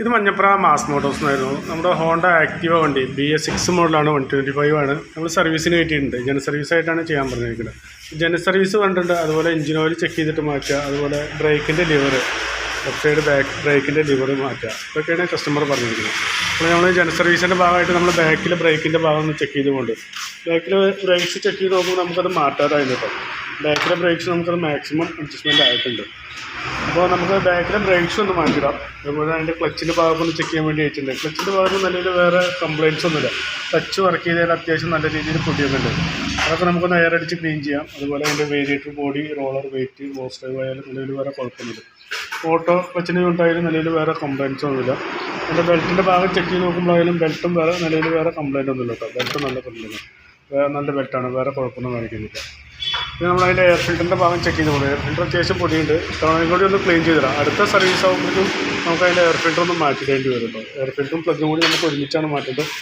ഇത് Manjapra mass Motors എന്നായിരുന്നു. നമ്മുടെ ഹോണ്ട ആക്റ്റീവ വണ്ടി ബി എസ് സിക്സ് മോഡലാണ് വൺ ട്വന്റി ഫൈവ് ആണ്. നമ്മൾ സർവീസിന് കിട്ടിയിട്ടുണ്ട്. ജന സർവീസ് ആയിട്ടാണ് ചെയ്യാൻ പറഞ്ഞിരിക്കുന്നത്. ജന സർവീസ് കണ്ടിട്ടുണ്ട് അതുപോലെ എഞ്ചിൻ ഓയിൽ ചെക്ക് ചെയ്തിട്ട് മാറ്റുക. അതുപോലെ ബ്രേക്കിന്റെ ലിവർ ലെഫ്റ്റ് സൈഡ് ബാക്ക് ബ്രേക്കിന്റെ ലിവർ മാറ്റുക. ഇതൊക്കെയാണ് കസ്റ്റമർ പറഞ്ഞിരിക്കുന്നത്. അപ്പോൾ നമ്മൾ ജന സർവീസിന്റെ ഭാഗമായിട്ട് നമ്മൾ ബാക്കിൽ ബ്രേക്കിന്റെ ഭാഗം ഒന്ന് ചെക്ക് ചെയ്തുകൊണ്ട്. ബാക്കിൽ ബ്രേക്സ് ചെക്ക് ചെയ്ത് നോക്കുമ്പോൾ നമുക്കത് മാറ്റാതായിരുന്നു കേട്ടോ. ബാക്കിലെ ബ്രേക്സ് നമുക്കത് മാക്സിമം അഡ്ജസ്റ്റ്മെന്റ് ആയിട്ടുണ്ട്. അപ്പോൾ നമുക്ക് ബാക്കിലെ ബ്രേക്സ് ഒന്ന് മാറ്റിടാം. അതുപോലെ അതിന്റെ ക്ലച്ചിന്റെ ഭാഗം ഒന്ന് ചെക്ക് ചെയ്യാൻ വേണ്ടി അയച്ചിട്ടുണ്ട് ക്ലച്ചിന്റെ ഭാഗത്ത് നിലവിൽ വേറെ കംപ്ലയിൻസ് ഒന്നുമില്ല. ടച്ച് വർക്ക് ചെയ്തതിൽ അത്യാവശ്യം നല്ല രീതിയിൽ പൊടിയുന്നുണ്ട് അതൊക്കെ നമുക്കൊന്ന് എയർ അടിച്ച് ക്ലീൻ ചെയ്യാം. അതുപോലെ അതിന്റെ variator body roller weight boss drive ആയാലും നിലവിൽ വേറെ കുഴപ്പമൊന്നുമില്ല. ഓട്ടോ ക്ലച്ചിന് ഉണ്ടായാലും നിലവിൽ വേറെ കംപ്ലയിൻസ് ഒന്നുമില്ല. അതിന്റെ ബെൽറ്റിന്റെ ഭാഗം ചെക്ക് ചെയ്ത് നോക്കുമ്പോഴായാലും ബെൽറ്റും വേറെ നിലവിൽ വേറെ കംപ്ലയിന്റ് ഒന്നുമില്ല കേട്ടോ. ബെൽറ്റ് നല്ല കംപ്ലയിന്റ് നല്ല ബെൽറ്റാണ് വേറെ കുഴപ്പമൊന്നും കാണിക്കുന്നില്ല. പിന്നെ നമ്മൾ അതിന്റെ എയർ ഫിൽറ്ററിന്റെ ഭാഗം ചെക്ക് ചെയ്ത് പോകുന്നത് എയർ ഫിൽറ്റർ അത്യാവശ്യം പൊടിയുണ്ട്. തവണയും കൂടി ഒന്ന് ക്ലീൻ ചെയ്ത് തരാം. അടുത്ത സർവീസ് ആകുമ്പോഴേക്കും നമുക്ക് അതിന്റെ എയർ ഫിൽറ്റർ ഒന്ന് മാറ്റിടേണ്ടി വരും കേട്ടോ എയർ ഫിൽറ്ററും പ്ലഗും കൂടി നമുക്ക് ഒരുമിച്ചാണ് മാറ്റേണ്ടത്.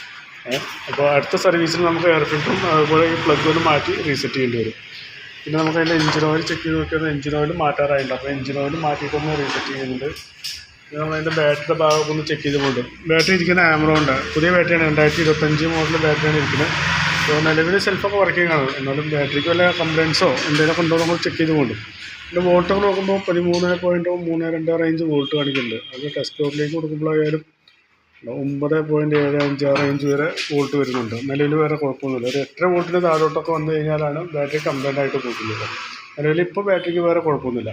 അപ്പോൾ അടുത്ത സർവീസിൽ നമുക്ക് എയർ ഫിൽറ്ററും അതുപോലെ ഈ പ്ലഗ് ഒന്ന് മാറ്റി റീസെറ്റ് ചെയ്യേണ്ടി വരും. പിന്നെ നമുക്ക് അതിന്റെ എഞ്ചിൻ ഓയിൽ ചെക്ക് ചെയ്ത് നോക്കിയാൽ എഞ്ചിൻ ഓയിൽ മാറ്റാറായിട്ടുണ്ട്. അപ്പോൾ എഞ്ചിൻ ഓയിൽ മാറ്റിയിട്ടൊന്ന് റീസെറ്റ് ചെയ്യുന്നുണ്ട്. അതിന്റെ ബാറ്ററിയുടെ ഭാഗമൊക്കെ ഒന്ന് ചെക്ക് ചെയ്ത് പോകുന്നുണ്ട് ബാറ്ററി ഇരിക്കുന്ന ആമറോണ്ട് പുതിയ ബാറ്ററിയാണ് രണ്ടായിരത്തി ഇരുപത്തഞ്ച് മോഡൽ ബാറ്ററിയാണ് ഇരിക്കുന്നത്. അപ്പോൾ നിലവിൽ സെൽഫൊക്കെ വർക്കിംഗ് ആണ് എന്നാലും ബാറ്ററിക്ക് വല്ല കംപ്ലയിൻസോ എന്തെങ്കിലുമൊക്കെ ഉണ്ടോ നമ്മൾ ചെക്ക് ചെയ്ത് കൊണ്ട്. പിന്നെ വോൾട്ടൊക്കെ നോക്കുമ്പോൾ പതിമൂന്ന് പോയിന്റ് മൂന്ന് രണ്ട് റേഞ്ച് വോൾട്ട് കാണിക്കുന്നുണ്ട്. അത് ടെസ്റ്റ് ഓഫിലേക്ക് കൊടുക്കുമ്പോഴായാലും ഒമ്പത് പോയിന്റ് ഏഴ് അഞ്ച് റേഞ്ച് വരെ വോൾട്ട് വരുന്നുണ്ട്. നിലവിൽ വേറെ കുഴപ്പമൊന്നുമില്ല. ഒരു എത്ര വോൾട്ടിന് താഴോട്ടൊക്കെ വന്നു കഴിഞ്ഞാലാണ് ബാറ്ററി കംപ്ലൈന്റ് ആയിട്ട് പോകുന്നത് നിലവിൽ ഇപ്പോൾ ബാറ്ററിക്ക് വേറെ കുഴപ്പമൊന്നുമില്ല.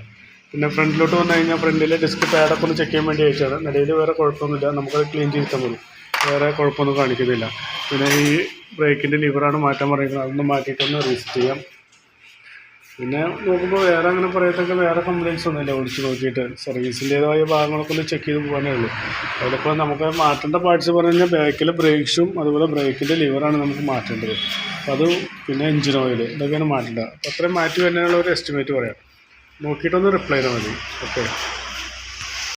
പിന്നെ ഫ്രണ്ടിലോട്ട് വന്നു കഴിഞ്ഞാൽ ഫ്രണ്ടിലെ ഡിസ്ക് പാഡൊക്കെ ഒന്ന് ചെക്ക് ചെയ്യാൻ വേണ്ടി അയച്ചാണ് നിലവിൽ വേറെ കുഴപ്പമൊന്നുമില്ല. നമുക്കത് ക്ലീൻ ചെയ്ത് മതി വേറെ കുഴപ്പമൊന്നും കാണിക്കുന്നില്ല. പിന്നെ ഈ ബ്രേക്കിന്റെ ലിവറാണ് മാറ്റാൻ പറയുന്നത്. അതൊന്ന് മാറ്റിയിട്ടൊന്ന് റീസ്റ്റ് ചെയ്യാം. പിന്നെ നോക്കുമ്പോൾ വേറെ അങ്ങനെ പറയത്തൊക്കെ വേറെ കംപ്ലയിൻസ് ഒന്നുമില്ല. വിളിച്ച് നോക്കിയിട്ട് സർവീസിന്റേതായ ഭാഗങ്ങളൊക്കെ ഒന്ന് ചെക്ക് ചെയ്ത് പോകാനേ ഉള്ളൂ. അതിലിപ്പോൾ നമുക്ക് മാറ്റേണ്ട പാർട്സ് പറഞ്ഞു കഴിഞ്ഞാൽ ബാക്കിലെ ബ്രേക്സും അതുപോലെ ബ്രേക്കിന്റെ ലിവറാണ് നമുക്ക് മാറ്റേണ്ടത്. അപ്പോൾ അത് പിന്നെ എഞ്ചിൻ ഓയിൽ ഇതൊക്കെയാണ് മാറ്റേണ്ടത്. അത്രയും മാറ്റി വരുന്നതിനുള്ള ഒരു എസ്റ്റിമേറ്റ് പറയാം. നോക്കിയിട്ടൊന്ന് റിപ്ലൈ ചെയ്താൽ മതി. ഓക്കെ